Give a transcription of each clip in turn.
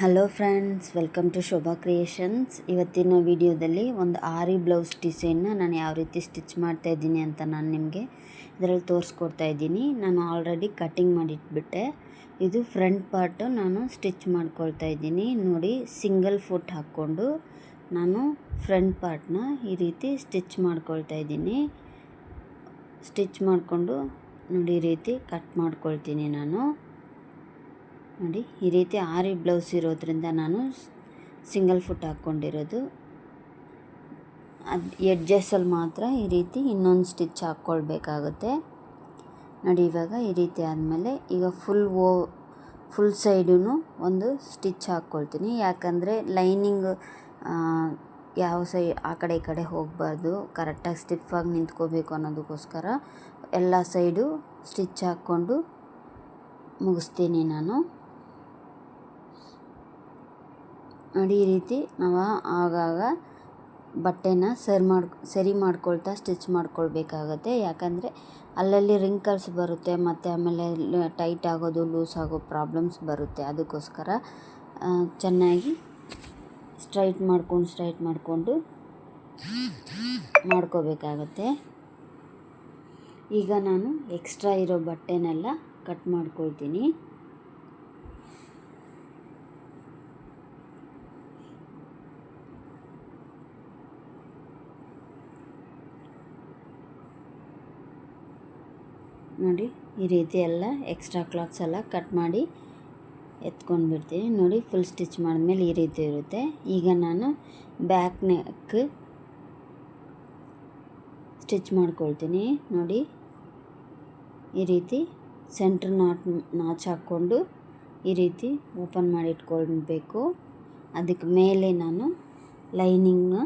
Hello friends welcome to Shobha creations ಇವತ್ತಿನ ವಿಡಿಯೋದಲ್ಲಿ ಒಂದು ಆರಿ ಬ್ಲೌಸ್ ಡಿಸೈನ್ನ ನಾನು ಯಾವ ರೀತಿ ಸ್ಟಿಚ್ ಮಾಡ್ತಾ ಇದ್ದೀನಿ ಅಂತ ನಾನು ನಿಮಗೆ ಇದರಲ್ಲಿ ತೋರಿಸ್ಕೊಡ್ತಾ ಇದ್ದೀನಿ. ನಾನು ಆಲ್ರೆಡಿ ಕಟ್ಟಿಂಗ್ ಮಾಡಿಟ್ಬಿಟ್ಟೆ. ಇದು ಫ್ರಂಟ್ ಪಾರ್ಟು ನಾನು ಸ್ಟಿಚ್ ಮಾಡ್ಕೊಳ್ತಾ ಇದ್ದೀನಿ. ನೋಡಿ ಸಿಂಗಲ್ ಫುಟ್ ಹಾಕ್ಕೊಂಡು ನಾನು ಫ್ರಂಟ್ ಪಾರ್ಟ್ನ ಈ ರೀತಿ ಸ್ಟಿಚ್ ಮಾಡ್ಕೊಳ್ತಾ ಇದ್ದೀನಿ. ಸ್ಟಿಚ್ ಮಾಡಿಕೊಂಡು ನೋಡಿ ಈ ರೀತಿ ಕಟ್ ಮಾಡ್ಕೊಳ್ತೀನಿ ನಾನು. ನೋಡಿ, ಈ ರೀತಿ ಆರಿ ಬ್ಲೌಸ್ ಇರೋದ್ರಿಂದ ನಾನು ಸಿಂಗಲ್ ಫುಟ್ ಹಾಕ್ಕೊಂಡಿರೋದು. ಅದು ಎಡ್ಜಸ್ಸಲ್ಲಿ ಮಾತ್ರ ಈ ರೀತಿ ಇನ್ನೊಂದು ಸ್ಟಿಚ್ ಹಾಕ್ಕೊಳ್ಬೇಕಾಗುತ್ತೆ. ನೋಡಿ, ಇವಾಗ ಈ ರೀತಿ ಆದಮೇಲೆ ಈಗ ಫುಲ್ ಓ ಫುಲ್ ಸೈಡೂ ಒಂದು ಸ್ಟಿಚ್ ಹಾಕ್ಕೊಳ್ತೀನಿ. ಯಾಕಂದರೆ ಲೈನಿಂಗ್ ಯಾವ ಸೈ, ಆ ಕಡೆ ಈ ಕಡೆ ಹೋಗಬಾರ್ದು. ಕರೆಕ್ಟಾಗಿ ಸ್ಟಿಫಾಗಿ ನಿಂತ್ಕೋಬೇಕು ಅನ್ನೋದಕ್ಕೋಸ್ಕರ ಎಲ್ಲ ಸೈಡು ಸ್ಟಿಚ್ ಹಾಕ್ಕೊಂಡು ಮುಗಿಸ್ತೀನಿ ನಾನು. ನೋಡಿ ಈ ರೀತಿ ನಾವು ಆಗಾಗ ಬಟ್ಟೆನ ಸರಿ ಮಾಡಿ, ಸರಿ ಮಾಡ್ಕೊಳ್ತಾ ಸ್ಟಿಚ್ ಮಾಡ್ಕೊಳ್ಬೇಕಾಗತ್ತೆ. ಯಾಕಂದರೆ ಅಲ್ಲಲ್ಲಿ ರಿಂಕಲ್ಸ್ ಬರುತ್ತೆ, ಮತ್ತು ಆಮೇಲೆ ಟೈಟ್ ಆಗೋದು ಲೂಸ್ ಆಗೋ ಪ್ರಾಬ್ಲಮ್ಸ್ ಬರುತ್ತೆ. ಅದಕ್ಕೋಸ್ಕರ ಚೆನ್ನಾಗಿ ಸ್ಟ್ರೈಟ್ ಮಾಡ್ಕೊಂಡು ಸ್ಟ್ರೈಟ್ ಮಾಡಿಕೊಂಡು ಮಾಡ್ಕೋಬೇಕಾಗತ್ತೆ. ಈಗ ನಾನು ಎಕ್ಸ್ಟ್ರಾ ಇರೋ ಬಟ್ಟೆನೆಲ್ಲ ಕಟ್ ಮಾಡ್ಕೊಳ್ತೀನಿ. ನೋಡಿ, ಈ ರೀತಿ ಎಲ್ಲ ಎಕ್ಸ್ಟ್ರಾ ಕ್ಲಾತ್ಸ್ ಎಲ್ಲ ಕಟ್ ಮಾಡಿ ಎತ್ಕೊಂಡು ಬಿಡ್ತೀನಿ ನೋಡಿ ಫುಲ್ ಸ್ಟಿಚ್ ಮಾಡಿದ್ಮೇಲೆ ಈ ರೀತಿ ಇರುತ್ತೆ. ಈಗ ನಾನು ಬ್ಯಾಕ್ ನೆಕ್ ಸ್ಟಿಚ್ ಮಾಡ್ಕೊಳ್ತೀನಿ. ನೋಡಿ, ಈ ರೀತಿ ಸೆಂಟ್ರ್ ನಾಟ್ ನಾಚ್ ಹಾಕ್ಕೊಂಡು ಈ ರೀತಿ ಓಪನ್ ಮಾಡಿ ಇಟ್ಕೊಳ್ಬೇಕು. ಅದಕ್ಕೆ ಮೇಲೆ ನಾನು ಲೈನಿಂಗ್ನ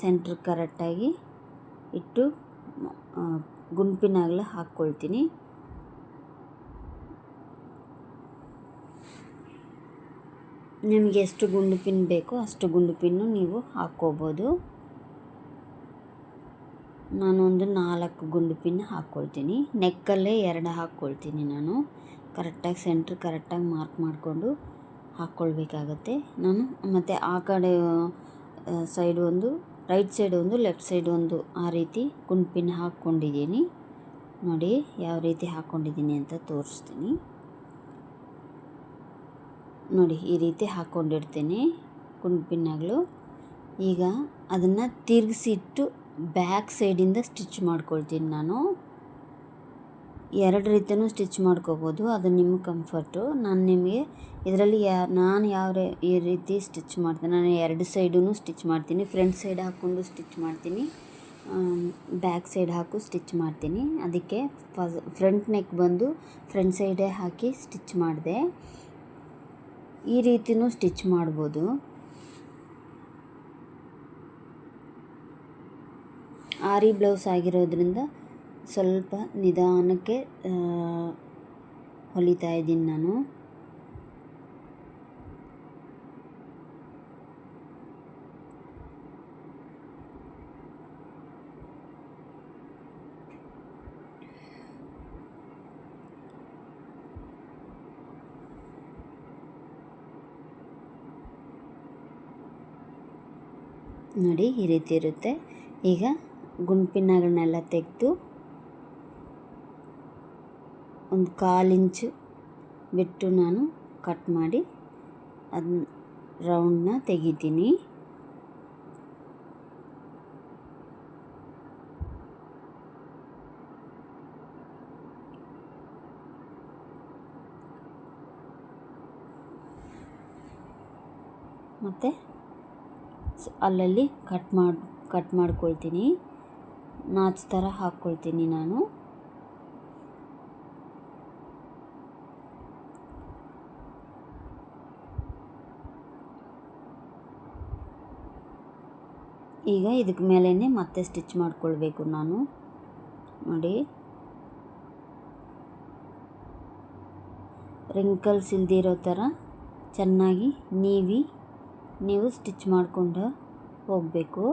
ಸೆಂಟ್ರ್ ಕರೆಕ್ಟಾಗಿ ಇಟ್ಟು ಗುಂಪಿನಾಗಲ ಹಾಕ್ಕೊಳ್ತೀನಿ. ನಿಮಗೆ ಎಷ್ಟು ಗುಂಡು ಪಿನ್ ಬೇಕೋ ಅಷ್ಟು ಗುಂಡು ಪಿನ್ನು ನೀವು ಹಾಕ್ಕೋಬೋದು. ನಾನೊಂದು ನಾಲ್ಕು ಗುಂಡು ಪಿನ್ ಹಾಕ್ಕೊಳ್ತೀನಿ. ನೆಕ್ಕಲ್ಲೇ ಎರಡು ಹಾಕ್ಕೊಳ್ತೀನಿ ನಾನು. ಕರೆಕ್ಟಾಗಿ ಸೆಂಟ್ರ್ ಕರೆಕ್ಟಾಗಿ ಮಾರ್ಕ್ ಮಾಡಿಕೊಂಡು ಹಾಕ್ಕೊಳ್ಬೇಕಾಗತ್ತೆ. ನಾನು ಮತ್ತು ಆ ಕಡೆ ಸೈಡ್ ಒಂದು ರೈಟ್ ಸೈಡ್ ಒಂದು, ಲೆಫ್ಟ್ ಸೈಡ್ ಒಂದು ಆ ರೀತಿ ಗುಂಪಿನ ಹಾಕ್ಕೊಂಡಿದ್ದೀನಿ. ನೋಡಿ ಯಾವ ರೀತಿ ಹಾಕ್ಕೊಂಡಿದ್ದೀನಿ ಅಂತ ತೋರಿಸ್ತೀನಿ. ನೋಡಿ ಈ ರೀತಿ ಹಾಕ್ಕೊಂಡಿರ್ತೀನಿ ಕುಂಪಿನಾಗಲು ಈಗ ಅದನ್ನು ತಿರುಗಿಸಿಟ್ಟು ಬ್ಯಾಕ್ ಸೈಡಿಂದ ಸ್ಟಿಚ್ ಮಾಡ್ಕೊಳ್ತೀನಿ ನಾನು. ಎರಡು ರೀತಿಯೂ ಸ್ಟಿಚ್ ಮಾಡ್ಕೋಬೋದು. ಅದು ನಿಮ್ಮ ಕಂಫರ್ಟು. ನಾನು ನಿಮಗೆ ಇದರಲ್ಲಿ ಯಾ, ನಾನು ಯಾವ ಈ ರೀತಿ ಸ್ಟಿಚ್ ಮಾಡ್ತೀನಿ. ನಾನು ಎರಡು ಸೈಡೂ ಸ್ಟಿಚ್ ಮಾಡ್ತೀನಿ. ಫ್ರಂಟ್ ಸೈಡ್ ಹಾಕ್ಕೊಂಡು ಸ್ಟಿಚ್ ಮಾಡ್ತೀನಿ. ಬ್ಯಾಕ್ ಸೈಡ್ ಹಾಕು, ಸ್ಟಿಚ್ ಮಾಡ್ತೀನಿ. ಅದಕ್ಕೆ ಫಸ್, ಫ್ರಂಟ್ ನೆಕ್ ಬಂದು ಫ್ರಂಟ್ ಸೈಡೇ ಹಾಕಿ ಸ್ಟಿಚ್ ಮಾಡಿದೆ. ಈ ರೀತಿಯೂ ಸ್ಟಿಚ್ ಮಾಡ್ಬೋದು. ಆರಿ ಬ್ಲೌಸ್ ಆಗಿರೋದ್ರಿಂದ ಸ್ವಲ್ಪ ನಿಧಾನಕ್ಕೆ ಹೊಲಿತಾ ಇದ್ದೀನಿ ನಾನು. ನೋಡಿ ಈ ರೀತಿ ಇರುತ್ತೆ. ಈಗ ಗುಂಪಿನಗಳನ್ನೆಲ್ಲ ತೆಗೆದು ಒಂದು ಕಾಲು ಇಂಚು ಬಿಟ್ಟು ನಾನು ಕಟ್ ಮಾಡಿ ಅದನ್ನ ರೌಂಡನ್ನ ತೆಗಿತೀನಿ. ಮತ್ತು ಅಲ್ಲಲ್ಲಿ ಕಟ್ ಮಾಡಿ, ಕಟ್ ಮಾಡ್ಕೊಳ್ತೀನಿ. ನಾಚ್ ಥರ ಹಾಕ್ಕೊಳ್ತೀನಿ ನಾನು. ಈಗ ಇದಕ್ಕೆ ಮೇಲೇ ಮತ್ತೆ ಸ್ಟಿಚ್ ಮಾಡಿಕೊಳ್ಬೇಕು ನಾನು. ನೋಡಿ. ರಿಂಕಲ್ಸ್ ಇಲ್ದಿರೋ ಥರ ಚೆನ್ನಾಗಿ ನೀವಿ ನೀವು ಸ್ಟಿಚ್ ಮಾಡಿಕೊಂಡು ಹೋಗಬೇಕು.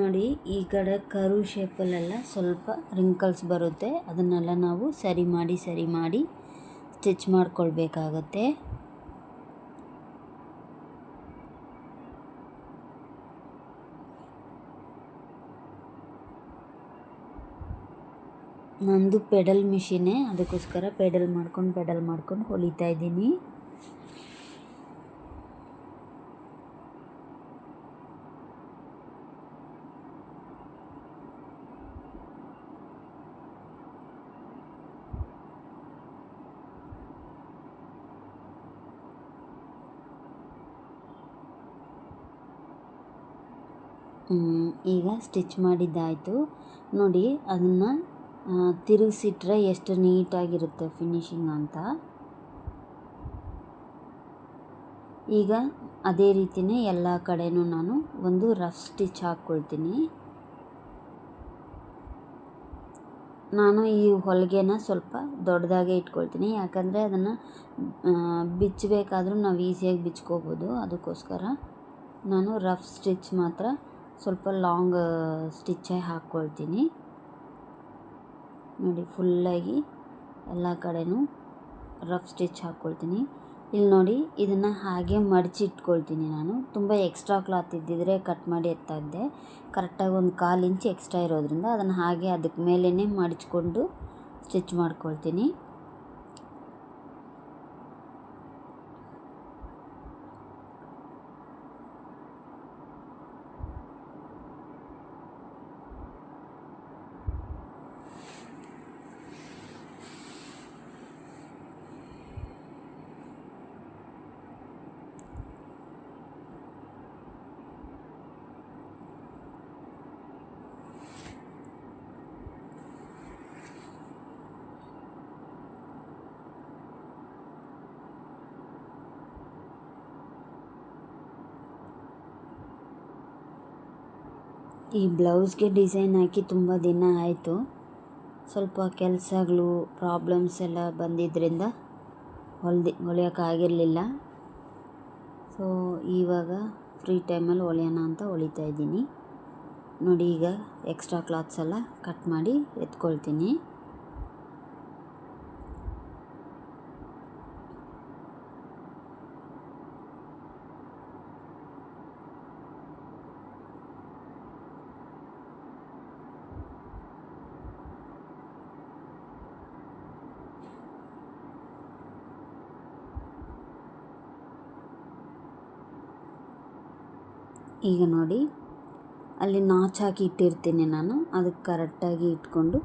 ನೋಡಿ, ಈ ಕಡೆ ಕರು ಶೇಪಲ್ಲೆಲ್ಲ ಸ್ವಲ್ಪ ರಿಂಕಲ್ಸ್ ಬರುತ್ತೆ. ಅದನ್ನೆಲ್ಲ ನಾವು ಸರಿ ಮಾಡಿ ಸರಿ ಮಾಡಿ ಸ್ಟಿಚ್ ಮಾಡ್ಕೊಳ್ಬೇಕಾಗತ್ತೆ. ನಂದು ಪೆಡಲ್ ಮಿಷಿನೇ ಅದಕ್ಕೋಸ್ಕರ ಪೆಡಲ್ ಮಾಡ್ಕೊಂಡು ಪೆಡಲ್ ಮಾಡ್ಕೊಂಡು ಹೊಲಿತಾ ಇದ್ದೀನಿ. ಈಗ ಸ್ಟಿಚ್ ಮಾಡಿದ್ದಾಯಿತು. ನೋಡಿ, ಅದನ್ನು ತಿರುಗಿಸಿಟ್ರೆ ಎಷ್ಟು ನೀಟಾಗಿರುತ್ತೆ ಫಿನಿಶಿಂಗ್ ಅಂತ. ಈಗ ಅದೇ ರೀತಿಯೇ ಎಲ್ಲ ಕಡೆನೂ ನಾನು ಒಂದು ರಫ್ ಸ್ಟಿಚ್ ಹಾಕ್ಕೊಳ್ತೀನಿ. ನಾನು ಈ ಹೊಲಿಗೆನ ಸ್ವಲ್ಪ ದೊಡ್ಡದಾಗೆ ಇಟ್ಕೊಳ್ತೀನಿ. ಯಾಕಂದರೆ ಅದನ್ನು ಬಿಚ್ಚಬೇಕಾದ್ರೂ ನಾವು ಈಸಿಯಾಗಿ ಬಿಚ್ಕೋಬೋದು. ಅದಕ್ಕೋಸ್ಕರ ನಾನು ರಫ್ ಸ್ಟಿಚ್ ಮಾತ್ರ ಸ್ವಲ್ಪ ಲಾಂಗ್ ಸ್ಟಿಚ್ಚೇ ಹಾಕ್ಕೊಳ್ತೀನಿ. ನೋಡಿ, ಫುಲ್ಲಾಗಿ ಎಲ್ಲ ಕಡೆನೂ ರಫ್ ಸ್ಟಿಚ್ ಹಾಕ್ಕೊಳ್ತೀನಿ. ಇಲ್ಲಿ ನೋಡಿ, ಇದನ್ನು ಹಾಗೆ ಮಡಚಿಟ್ಕೊಳ್ತೀನಿ ನಾನು. ತುಂಬ ಎಕ್ಸ್ಟ್ರಾ ಕ್ಲಾತ್ ಇದ್ದಿದ್ರೆ ಕಟ್ ಮಾಡಿ ಎತ್ತಾ ಇದ್ದೆ. ಕರೆಕ್ಟಾಗಿ ಒಂದು ಕಾಲು ಇಂಚ್ ಎಕ್ಸ್ಟ್ರಾ ಇರೋದ್ರಿಂದ ಅದನ್ನು ಹಾಗೆ ಅದಕ್ಕೆ ಮೇಲೆಯೇ ಮಡಚ್ಕೊಂಡು ಸ್ಟಿಚ್ ಮಾಡ್ಕೊಳ್ತೀನಿ. ಈ ಬ್ಲೌಸ್ಗೆ ಡಿಸೈನ್ ಹಾಕಿ ತುಂಬ ದಿನ ಆಯಿತು. ಸ್ವಲ್ಪ ಕೆಲಸಗಳು, ಪ್ರಾಬ್ಲಮ್ಸ್ ಎಲ್ಲ ಬಂದಿದ್ದರಿಂದ ಹೊಲ್ದು ಹೊಲಿಯೋಕ್ಕಾಗಿರಲಿಲ್ಲ ಸೊ ಇವಾಗ ಫ್ರೀ ಟೈಮಲ್ಲಿ ಹೊಲಿಯೋಣ ಅಂತ ಹೊಲಿತಾ ಇದ್ದೀನಿ. ನೋಡಿ ಈಗ ಎಕ್ಸ್ಟ್ರಾ ಕ್ಲಾತ್ಸ್ ಎಲ್ಲ ಕಟ್ ಮಾಡಿ ಎತ್ಕೊಳ್ತೀನಿ. ಈಗ ನೋಡಿ, ಅಲ್ಲಿ ನಾಚ್ ಹಾಕಿ ಇಟ್ಟಿರ್ತೀನಿ ನಾನು. ಅದಕ್ಕೆ ಕರೆಕ್ಟಾಗಿ ಇಟ್ಕೊಂಡು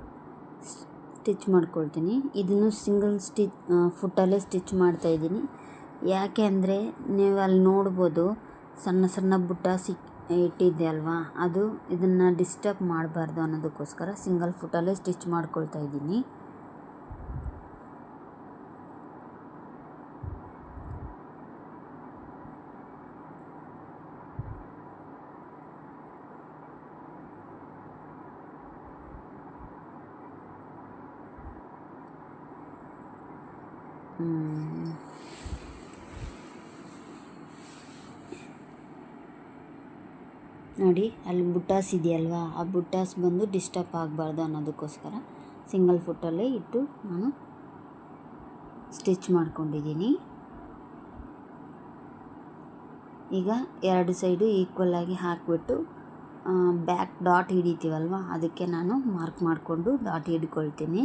ಸ್ಟಿಚ್ ಮಾಡ್ಕೊಳ್ತೀನಿ. ಇದನ್ನು ಸಿಂಗಲ್ ಸ್ಟಿಚ್ ಫುಟ್ಟಲ್ಲೇ ಸ್ಟಿಚ್ ಮಾಡ್ತಾಯಿದ್ದೀನಿ ಯಾಕೆ ಅಂದರೆ, ನೀವು ಅಲ್ಲಿ ನೋಡ್ಬೋದು, ಸಣ್ಣ ಸಣ್ಣ ಬುಟ್ಟ ಸಿಕ್, ಇಟ್ಟಿದ್ದೆ ಅಲ್ವಾ? ಅದು ಇದನ್ನು ಡಿಸ್ಟರ್ಬ್ ಮಾಡಬಾರ್ದು ಅನ್ನೋದಕ್ಕೋಸ್ಕರ ಸಿಂಗಲ್ ಫುಟ್ಟಲ್ಲೇ ಸ್ಟಿಚ್ ಮಾಡ್ಕೊಳ್ತಾ ಇದ್ದೀನಿ. ನೋಡಿ, ಅಲ್ಲಿ ಬುಟ್ಟಾಸ್ ಇದೆಯಲ್ವಾ? ಆ ಬುಟ್ಟಾಸ್ ಬಂದು ಡಿಸ್ಟರ್ಬ್ ಆಗಬಾರ್ದು ಅನ್ನೋದಕ್ಕೋಸ್ಕರ ಸಿಂಗಲ್ ಫುಟ್ಟಲ್ಲೇ ಇಟ್ಟು ನಾನು ಸ್ಟಿಚ್ ಮಾಡ್ಕೊಂಡಿದ್ದೀನಿ. ಈಗ ಎರಡು ಸೈಡು ಈಕ್ವಲಾಗಿ ಹಾಕಿಬಿಟ್ಟು ಬ್ಯಾಕ್ ಡಾಟ್ ಹಿಡಿತೀವಲ್ವ? ಅದಕ್ಕೆ ನಾನು ಮಾರ್ಕ್ ಮಾಡಿಕೊಂಡು ಡಾಟ್ ಹಿಡ್ಕೊಳ್ತೀನಿ.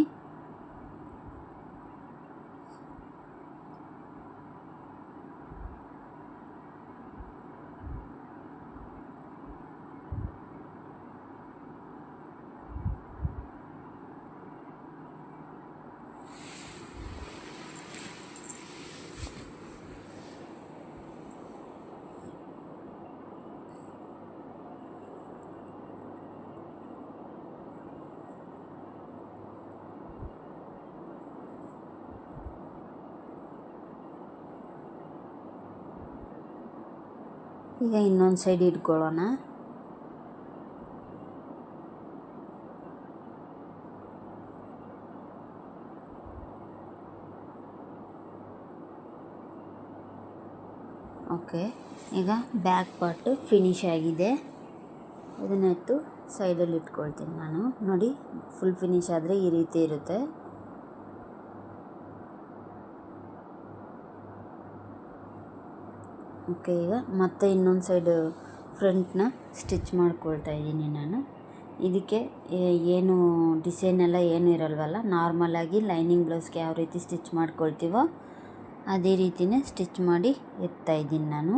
ಈಗ ಇನ್ನೊಂದು ಸೈಡ್ ಇಟ್ಕೊಳ್ಳೋಣ. ಓಕೆ ಈಗ ಬ್ಯಾಕ್ ಪಾರ್ಟು ಫಿನಿಶ್ ಆಗಿದೆ. ಇದನ್ನೆತ್ತು ಸೈಡಲ್ಲಿ ಇಟ್ಕೊಳ್ತೀನಿ ನಾನು. ನೋಡಿ ಫುಲ್ ಫಿನಿಶ್ ಆದರೆ ಈ ರೀತಿ ಇರುತ್ತೆ. ಓಕೆ, ಈಗ ಮತ್ತೆ ಇನ್ನೊಂದು ಸೈಡ್ ಫ್ರಂಟ್ನ ಸ್ಟಿಚ್ ಮಾಡ್ಕೊಳ್ತಾ ಇದ್ದೀನಿ ನಾನು. ಇದಕ್ಕೆ ಏನು ಡಿಸೈನ್ ಎಲ್ಲ ಏನು ಇರಲ್ವಲ್ಲ ನಾರ್ಮಲಾಗಿ ಲೈನಿಂಗ್ ಬ್ಲೌಸ್ಗೆ ಯಾವ ರೀತಿ ಸ್ಟಿಚ್ ಮಾಡ್ಕೊಳ್ತೀವೋ, ಅದೇ ರೀತಿಯೇ ಸ್ಟಿಚ್ ಮಾಡಿ ಎತ್ತಾ ಇದ್ದೀನಿ ನಾನು.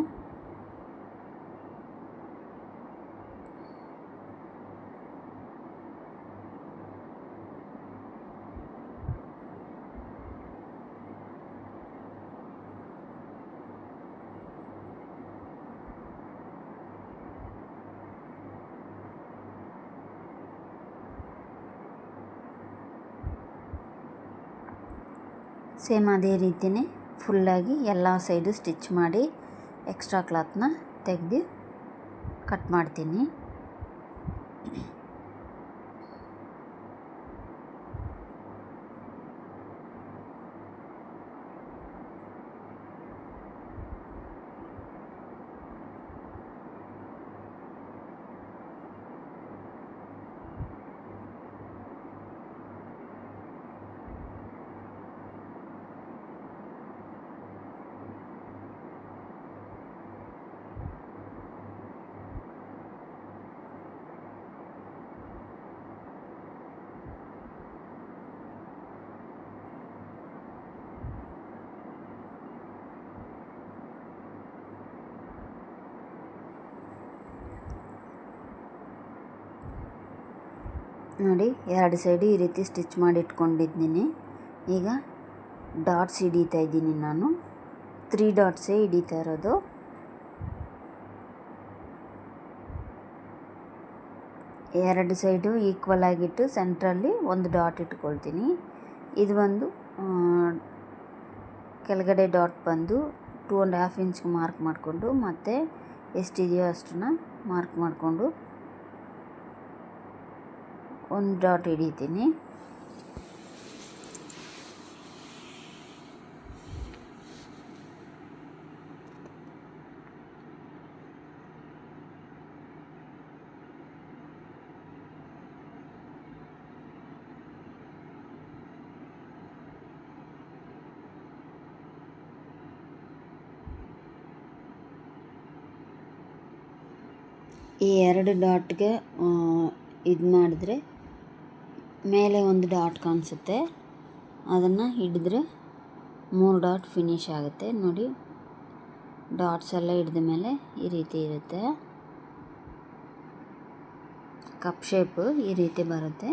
ಸೇಮ್ ಅದೇ ರೀತಿಯೇ ಫುಲ್ಲಾಗಿ ಎಲ್ಲ ಸೈಡು ಸ್ಟಿಚ್ ಮಾಡಿ ಎಕ್ಸ್ಟ್ರಾ ಕ್ಲಾತ್ನ ತೆಗೆದು ಕಟ್ ಮಾಡ್ತೀನಿ. ನೋಡಿ, ಎರಡು ಸೈಡು ಈ ರೀತಿ ಸ್ಟಿಚ್ ಮಾಡಿ ಇಟ್ಕೊಂಡಿದ್ದೀನಿ. ಈಗ ಡಾಟ್ಸ್ ಹಿಡಿತಾ ಇದ್ದೀನಿ ನಾನು. ತ್ರೀ ಡಾಟ್ಸೇ ಹಿಡಿತಾ ಇರೋದು. ಎರಡು ಸೈಡು ಈಕ್ವಲ್ ಆಗಿಟ್ಟು ಸೆಂಟ್ರಲ್ಲಿ ಒಂದು ಡಾಟ್ ಇಟ್ಕೊಳ್ತೀನಿ. ಇದು ಒಂದು ಕೆಳಗಡೆ ಡಾಟ್ ಬಂದು ಟೂ ಆ್ಯಂಡ್ ಹಾಫ್ ಇಂಚ್ಗೆ ಮಾರ್ಕ್ ಮಾಡಿಕೊಂಡು ಮತ್ತು ಎಷ್ಟಿದೆಯೋ ಅಷ್ಟನ್ನ ಮಾರ್ಕ್ ಮಾಡಿಕೊಂಡು ಒಂದು ಡಾಟ್ ಹಿಡಿತೀನಿ. ಈ ಎರಡು ಡಾಟ್ಗೆ ಇದು ಮಾಡಿದ್ರೆ ಮೇಲೆ ಒಂದು ಡಾಟ್ ಕಾಣಿಸುತ್ತೆ. ಅದನ್ನು ಹಿಡಿದ್ರೆ ಮೂರು ಡಾಟ್ ಫಿನಿಶ್ ಆಗುತ್ತೆ. ನೋಡಿ, ಡಾಟ್ಸ್ ಎಲ್ಲ ಹಿಡಿದ ಮೇಲೆ ಈ ರೀತಿ ಇರುತ್ತೆ. ಕಪ್ ಶೇಪು ಈ ರೀತಿ ಬರುತ್ತೆ.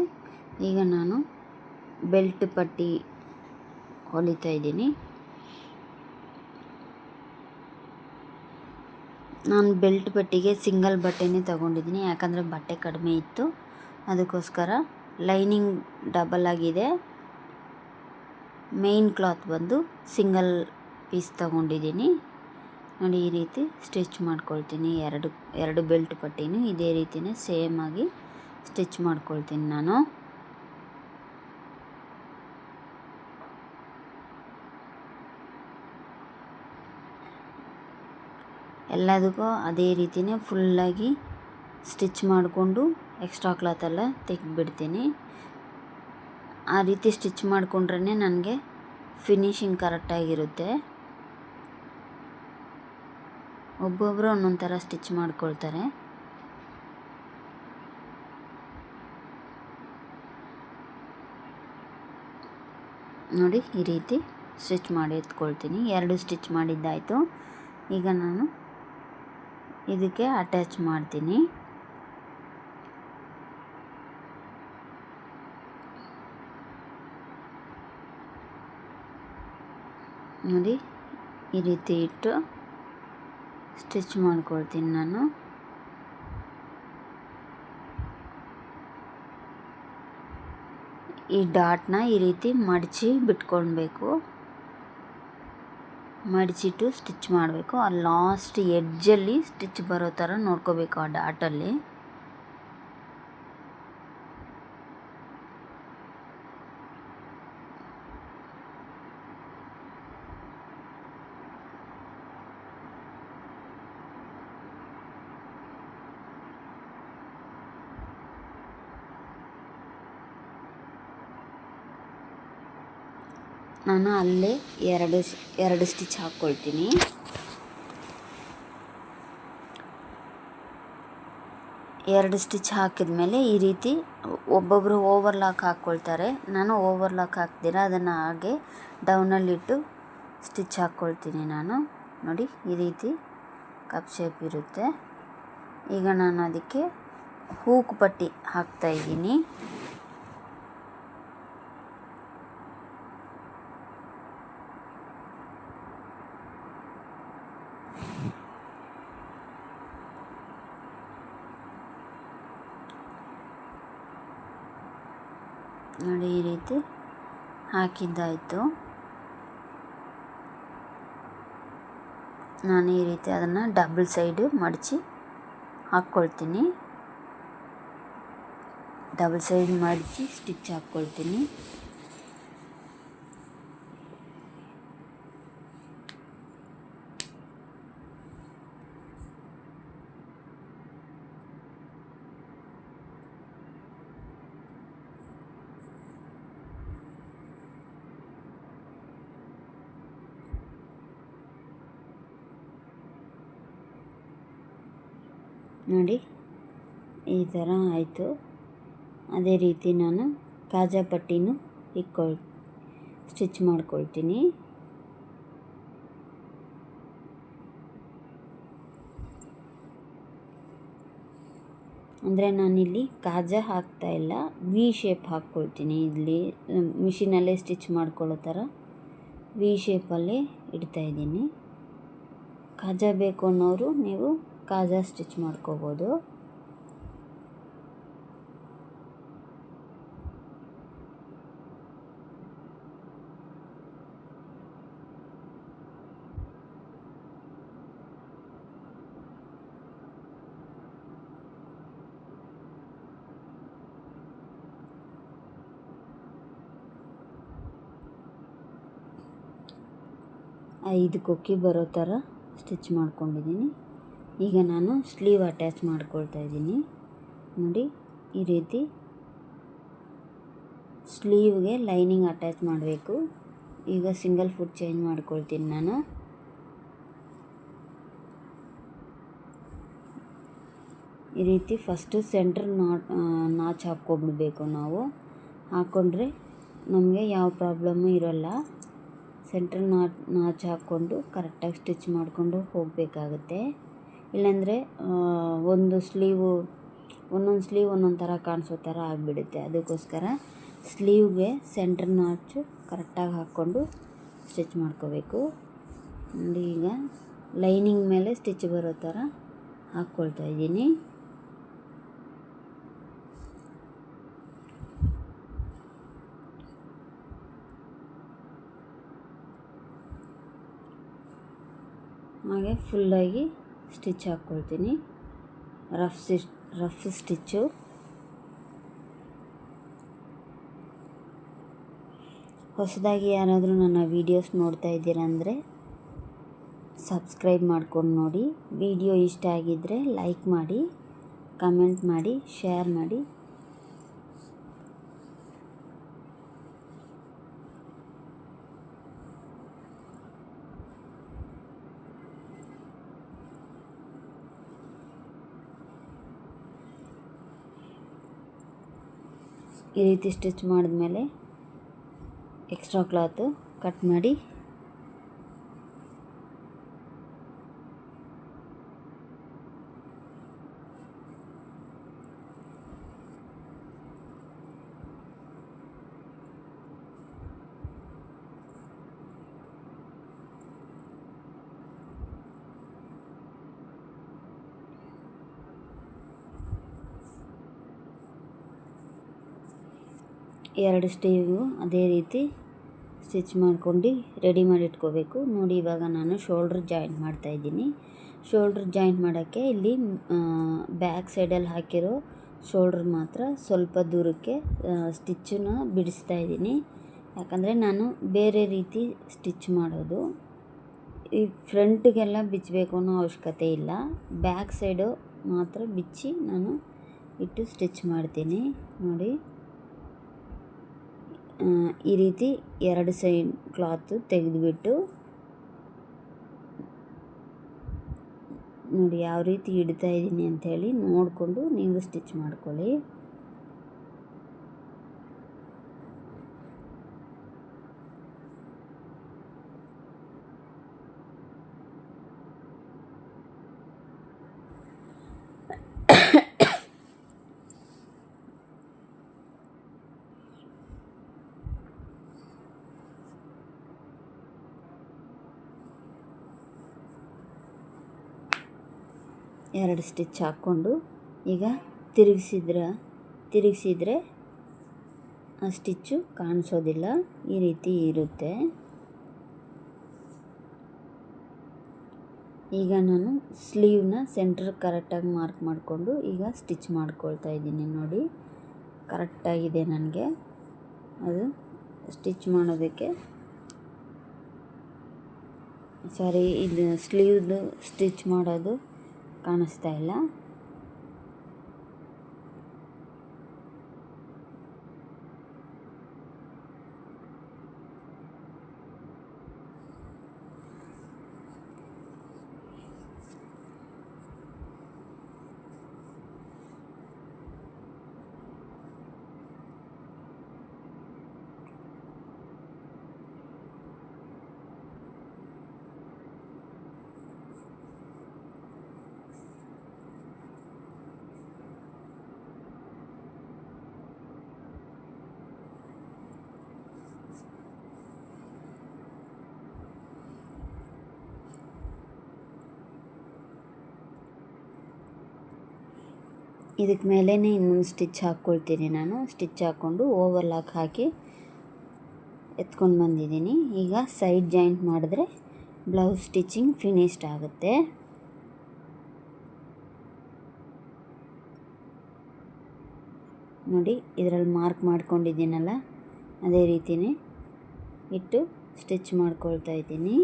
ಈಗ ನಾನು ಬೆಲ್ಟ್ ಪಟ್ಟಿ ಹೊಲಿತಾ ಇದ್ದೀನಿ. ನಾನು ಬೆಲ್ಟ್ ಪಟ್ಟಿಗೆ ಸಿಂಗಲ್ ಬಟ್ಟೆನೇ ತಗೊಂಡಿದ್ದೀನಿ. ಯಾಕಂದರೆ ಬಟ್ಟೆ ಕಡಿಮೆ ಇತ್ತು. ಅದಕ್ಕೋಸ್ಕರ ಲೈನಿಂಗ್ ಡಬಲ್ ಆಗಿದೆ. ಮೇಯ್ನ್ ಕ್ಲಾತ್ ಬಂದು ಸಿಂಗಲ್ ಪೀಸ್ ತಗೊಂಡಿದ್ದೀನಿ. ನೋಡಿ, ಈ ರೀತಿ ಸ್ಟಿಚ್ ಮಾಡ್ಕೊಳ್ತೀನಿ. ಎರಡು ಎರಡು ಬೆಲ್ಟ್ ಪಟ್ಟಿನೂ ಇದೇ ರೀತಿನೇ ಸೇಮ್ ಆಗಿ ಸ್ಟಿಚ್ ಮಾಡ್ಕೊಳ್ತೀನಿ ನಾನು. ಎಲ್ಲದಕ್ಕೂ ಅದೇ ರೀತಿನೇ ಫುಲ್ಲಾಗಿ ಸ್ಟಿಚ್ ಮಾಡಿಕೊಂಡು ಎಕ್ಸ್ಟ್ರಾ ಕ್ಲಾತೆಲ್ಲ ತೆಗೆದ್ಬಿಡ್ತೀನಿ. ಆ ರೀತಿ ಸ್ಟಿಚ್ ಮಾಡಿಕೊಂಡ್ರೇ ನನಗೆ ಫಿನಿಶಿಂಗ್ ಕರೆಕ್ಟಾಗಿರುತ್ತೆ. ಒಬ್ಬೊಬ್ಬರು ಒಂದೊಂದು ಥರ ಸ್ಟಿಚ್ ಮಾಡ್ಕೊಳ್ತಾರೆ. ನೋಡಿ ಈ ರೀತಿ ಸ್ಟಿಚ್ ಮಾಡಿ ಎತ್ಕೊಳ್ತೀನಿ. ಎರಡು ಸ್ಟಿಚ್ ಮಾಡಿದ್ದಾಯಿತು. ಈಗ ನಾನು ಇದಕ್ಕೆ ಅಟ್ಯಾಚ್ ಮಾಡ್ತೀನಿ. ನೋಡಿ, ಈ ರೀತಿ ಇಟ್ಟು ಸ್ಟಿಚ್ ಮಾಡ್ಕೊಳ್ತೀನಿ ನಾನು. ಈ ಡಾಟ್ನ ಈ ರೀತಿ ಮಡಚಿ ಬಿಟ್ಕೊಳ್ಬೇಕು. ಮಡಚಿಟ್ಟು ಸ್ಟಿಚ್ ಮಾಡಬೇಕು. ಆ ಲಾಸ್ಟ್ ಎಡ್ಜಲ್ಲಿ ಸ್ಟಿಚ್ ಬರೋ ಥರ ನೋಡ್ಕೋಬೇಕು ಆ ಡಾಟಲ್ಲಿ. ನಾನು ಅಲ್ಲೇ ಎರಡು ಎರಡು ಸ್ಟಿಚ್ ಹಾಕ್ಕೊಳ್ತೀನಿ. ಎರಡು ಸ್ಟಿಚ್ ಹಾಕಿದ್ಮೇಲೆ ಈ ರೀತಿ ಒಬ್ಬೊಬ್ಬರು ಓವರ್ಲಾಕ್ ಹಾಕ್ಕೊಳ್ತಾರೆ. ನಾನು ಓವರ್ಲಾಕ್ ಹಾಕ್ದಿರ ಅದನ್ನು ಹಾಗೆ ಡೌನಲ್ಲಿಟ್ಟು ಸ್ಟಿಚ್ ಹಾಕ್ಕೊಳ್ತೀನಿ ನಾನು. ನೋಡಿ, ಈ ರೀತಿ ಕಪ್ ಶೇಪ್ ಇರುತ್ತೆ. ಈಗ ನಾನು ಅದಕ್ಕೆ ಹೂಕು ಪಟ್ಟಿ ಹಾಕ್ತಾ ಈ ರೀತಿ ಹಾಕಿದ್ದಾಯಿತು. ನಾನು ಈ ರೀತಿ ಅದನ್ನು ಡಬಲ್ ಸೈಡು ಮಡಚಿ ಹಾಕ್ಕೊಳ್ತೀನಿ. ಡಬಲ್ ಸೈಡ್ ಮಡಚಿ ಸ್ಟಿಚ್ ಹಾಕ್ಕೊಳ್ತೀನಿ. ನೋಡಿ, ಈ ಥರ ಆಯಿತು. ಅದೇ ರೀತಿ ನಾನು ಕಾಜಾ ಪಟ್ಟಿನೂ ಇಕ್ಕೊಳ್ ಸ್ಟಿಚ್ ಮಾಡ್ಕೊಳ್ತೀನಿ. ಅಂದರೆ ನಾನಿಲ್ಲಿ ಕಾಜಾ ಹಾಕ್ತಾ ಇಲ್ಲ ವಿ ಶೇಪ್ ಹಾಕ್ಕೊಳ್ತೀನಿ. ಇಲ್ಲಿ ಮಿಷಿನಲ್ಲೇ ಸ್ಟಿಚ್ ಮಾಡ್ಕೊಳ್ಳೋ ಥರ ವಿ ಶೇಪಲ್ಲೇ ಇಡ್ತಾಯಿದ್ದೀನಿ ಕಾಜಾ ಬೇಕು ಅನ್ನೋರು ನೀವು ಕಾಜಾ ಸ್ಟಿಚ್ ಮಾಡ್ಕೋಬೋದು. ಐದು ಕೊಕ್ಕಿ ಬರೋ ಥರ ಸ್ಟಿಚ್ ಮಾಡ್ಕೊಂಡಿದ್ದೀನಿ. ಈಗ ನಾನು ಸ್ಲೀವ್ ಅಟ್ಯಾಚ್ ಮಾಡ್ಕೊಳ್ತಾ ಇದ್ದೀನಿ. ನೋಡಿ, ಈ ರೀತಿ ಸ್ಲೀವ್ಗೆ ಲೈನಿಂಗ್ ಅಟ್ಯಾಚ್ ಮಾಡಬೇಕು. ಈಗ ಸಿಂಗಲ್ ಫುಟ್ ಚೇಂಜ್ ಮಾಡ್ಕೊಳ್ತೀನಿ ನಾನು. ಈ ರೀತಿ ಫಸ್ಟು ಸೆಂಟ್ರ್ ನಾಟ್ ನಾಚ್ ಹಾಕ್ಕೊಬಿಡ್ಬೇಕು ನಾವು. ಹಾಕ್ಕೊಂಡ್ರೆ ನಮಗೆ ಯಾವ ಪ್ರಾಬ್ಲಮ್ಮು ಇರೋಲ್ಲ. ಸೆಂಟ್ರ್ ನಾಟ್ ನಾಚ್ ಹಾಕ್ಕೊಂಡು ಕರೆಕ್ಟಾಗಿ ಸ್ಟಿಚ್ ಮಾಡಿಕೊಂಡು ಹೋಗಬೇಕಾಗುತ್ತೆ. ಇಲ್ಲಾಂದರೆ ಒಂದು ಸ್ಲೀವು, ಒಂದೊಂದು ಸ್ಲೀವ್ ಒಂದೊಂದು ಥರ ಕಾಣಿಸೋ ಥರ ಆಗಿಬಿಡುತ್ತೆ. ಅದಕ್ಕೋಸ್ಕರ ಸ್ಲೀವ್ಗೆ ಸೆಂಟ್ರ್ ನಾಚು ಕರೆಕ್ಟಾಗಿ ಹಾಕ್ಕೊಂಡು ಸ್ಟಿಚ್ ಮಾಡ್ಕೋಬೇಕು. ಈಗ ಲೈನಿಂಗ್ ಮೇಲೆ ಸ್ಟಿಚ್ ಬರೋ ಥರ ಹಾಕ್ಕೊಳ್ತಾ ಇದ್ದೀನಿ. ಹಾಗೆ ಫುಲ್ಲಾಗಿ ಸ್ಟಿಚ್ ಹಾಕ್ಕೊಳ್ತೀನಿ ರಫ್ ಸ್ಟಿಚ್ ರಫ್ ಸ್ಟಿಚ್ಚು. ಹೊಸದಾಗಿ ಯಾರಾದರೂ ನನ್ನ ವೀಡಿಯೋಸ್ ನೋಡ್ತಾ ಇದ್ದೀರಾ ಅಂದರೆ ಸಬ್ಸ್ಕ್ರೈಬ್ ಮಾಡ್ಕೊಂಡು ನೋಡಿ. ವಿಡಿಯೋ ಇಷ್ಟ ಆಗಿದ್ದರೆ ಲೈಕ್ ಮಾಡಿ, ಕಮೆಂಟ್ ಮಾಡಿ, ಶೇರ್ ಮಾಡಿ. ಈ ರೀತಿ ಸ್ಟಿಚ್ ಮಾಡಿದ್ಮೇಲೆ ಎಕ್ಸ್ಟ್ರಾ ಕ್ಲಾತು ಕಟ್ ಮಾಡಿ ಎರಡು ಸ್ಟೀವು ಅದೇ ರೀತಿ ಸ್ಟಿಚ್ ಮಾಡ್ಕೊಂಡು ರೆಡಿ ಮಾಡಿ ಇಟ್ಕೋಬೇಕು ನೋಡಿ, ಇವಾಗ ನಾನು ಶೋಲ್ಡ್ರ್ ಜಾಯಿಂಟ್ ಮಾಡ್ತಾಯಿದ್ದೀನಿ ಶೋಲ್ಡ್ರ್ ಜಾಯಿಂಟ್ ಮಾಡೋಕ್ಕೆ ಇಲ್ಲಿ ಬ್ಯಾಕ್ ಸೈಡಲ್ಲಿ ಹಾಕಿರೋ ಶೋಲ್ಡ್ರ್ ಮಾತ್ರ ಸ್ವಲ್ಪ ದೂರಕ್ಕೆ ಸ್ಟಿಚ್ಚನ್ನು ಬಿಡಿಸ್ತಾ ಇದ್ದೀನಿ. ಯಾಕಂದರೆ ನಾನು ಬೇರೆ ರೀತಿ ಸ್ಟಿಚ್ ಮಾಡೋದು. ಈ ಫ್ರಂಟ್ಗೆಲ್ಲ ಬಿಚ್ಚಬೇಕು ಅನ್ನೋ ಅವಶ್ಯಕತೆ ಇಲ್ಲ. ಬ್ಯಾಕ್ ಸೈಡು ಮಾತ್ರ ಬಿಚ್ಚಿ ನಾನು ಇಟ್ಟು ಸ್ಟಿಚ್ ಮಾಡ್ತೀನಿ. ನೋಡಿ. ಈ ರೀತಿ ಎರಡು ಸೈಡ್ ಕ್ಲಾತ್ ತೆಗೆದುಬಿಟ್ಟು ನೋಡಿ ಯಾವ ರೀತಿ ಇಡ್ತಾ ಇದ್ದೀನಿ ಅಂಥೇಳಿ ನೋಡಿಕೊಂಡು ನೀವು ಸ್ಟಿಚ್ ಮಾಡ್ಕೊಳ್ಳಿ. ಎರಡು ಸ್ಟಿಚ್ ಹಾಕ್ಕೊಂಡು ಈಗ ತಿರುಗಿಸಿದ್ರೆ ತಿರುಗಿಸಿದ್ರೆ ಆ ಸ್ಟಿಚ್ಚು ಕಾಣಿಸೋದಿಲ್ಲ. ಈ ರೀತಿ ಇರುತ್ತೆ. ಈಗ ನಾನು ಸ್ಲೀವ್ನ ಸೆಂಟ್ರ್ ಕರೆಕ್ಟಾಗಿ ಮಾರ್ಕ್ ಮಾಡಿಕೊಂಡು ಈಗ ಸ್ಟಿಚ್ ಮಾಡ್ಕೊಳ್ತಾ ಇದ್ದೀನಿ ನೋಡಿ. ಕರೆಕ್ಟಾಗಿದೆ ನನಗೆ. ಅದು ಸ್ಟಿಚ್ ಮಾಡೋದಕ್ಕೆ. ಸಾರಿ, ಇದು ಸ್ಲೀವ್ದು ಸ್ಟಿಚ್ ಮಾಡೋದು ಕಾಣಿಸ್ತಾ ಇಲ್ಲ. ಇದಕ್ಕೆ ಮೇಲೇ ಇನ್ನೊಂದು ಸ್ಟಿಚ್ ಹಾಕ್ಕೊಳ್ತೀನಿ ನಾನು. ಸ್ಟಿಚ್ ಹಾಕ್ಕೊಂಡು ಓವರ್ಲಾಕ್ ಹಾಕಿ ಎತ್ಕೊಂಡು ಬಂದಿದ್ದೀನಿ. ಈಗ ಸೈಡ್ ಜಾಯಿಂಟ್ ಮಾಡಿದ್ರೆ ಬ್ಲೌಸ್ ಸ್ಟಿಚಿಂಗ್ ಫಿನಿಶ್ಡ್ ಆಗುತ್ತೆ. ನೋಡಿ, ಇದರಲ್ಲಿ ಮಾರ್ಕ್ ಮಾಡ್ಕೊಂಡಿದ್ದೀನಲ್ಲ, ಅದೇ ರೀತಿಯೇ ಇಟ್ಟು ಸ್ಟಿಚ್ ಮಾಡ್ಕೊಳ್ತಾ ಇದ್ದೀನಿ.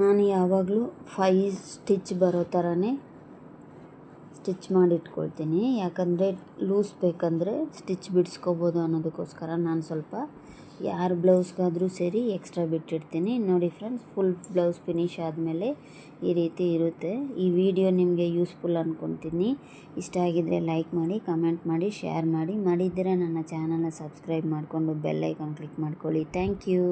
ನಾನು ಯಾವಾಗಲೂ ಫೈ ಸ್ಟಿಚ್ ಬರೋ ಥರನೇ ಸ್ಟಿಚ್ ಮಾಡಿ ಇಟ್ಕೊಳ್ತೀನಿ ಯಾಕಂದರೆ ಲೂಸ್ ಬೇಕಂದರೆ ಸ್ಟಿಚ್ ಬಿಡಿಸ್ಕೋಬೋದು ಅನ್ನೋದಕ್ಕೋಸ್ಕರ ನಾನು ಸ್ವಲ್ಪ ಯಾರು ಬ್ಲೌಸ್ಗಾದರೂ ಸೇರಿ ಎಕ್ಸ್ಟ್ರಾ ಬಿಟ್ಟಿರ್ತೀನಿ ನೋಡಿ ಫ್ರೆಂಡ್ಸ್ ಫುಲ್ ಬ್ಲೌಸ್ ಫಿನಿಶ್ ಆದಮೇಲೆ ಈ ರೀತಿ ಇರುತ್ತೆ. ಈ ವಿಡಿಯೋ ನಿಮಗೆ ಯೂಸ್ಫುಲ್ ಅಂದ್ಕೊತೀನಿ ಇಷ್ಟ ಆಗಿದರೆ ಲೈಕ್ ಮಾಡಿ ಕಮೆಂಟ್ ಮಾಡಿ ಶೇರ್ ಮಾಡಿ. ಮಾಡಿದರೆ ನನ್ನ ಚಾನಲ್ನ ಸಬ್ಸ್ಕ್ರೈಬ್ ಮಾಡಿಕೊಂಡು ಬೆಲ್ಲೈಕಾನ್ ಕ್ಲಿಕ್ ಮಾಡ್ಕೊಳ್ಳಿ. Thank you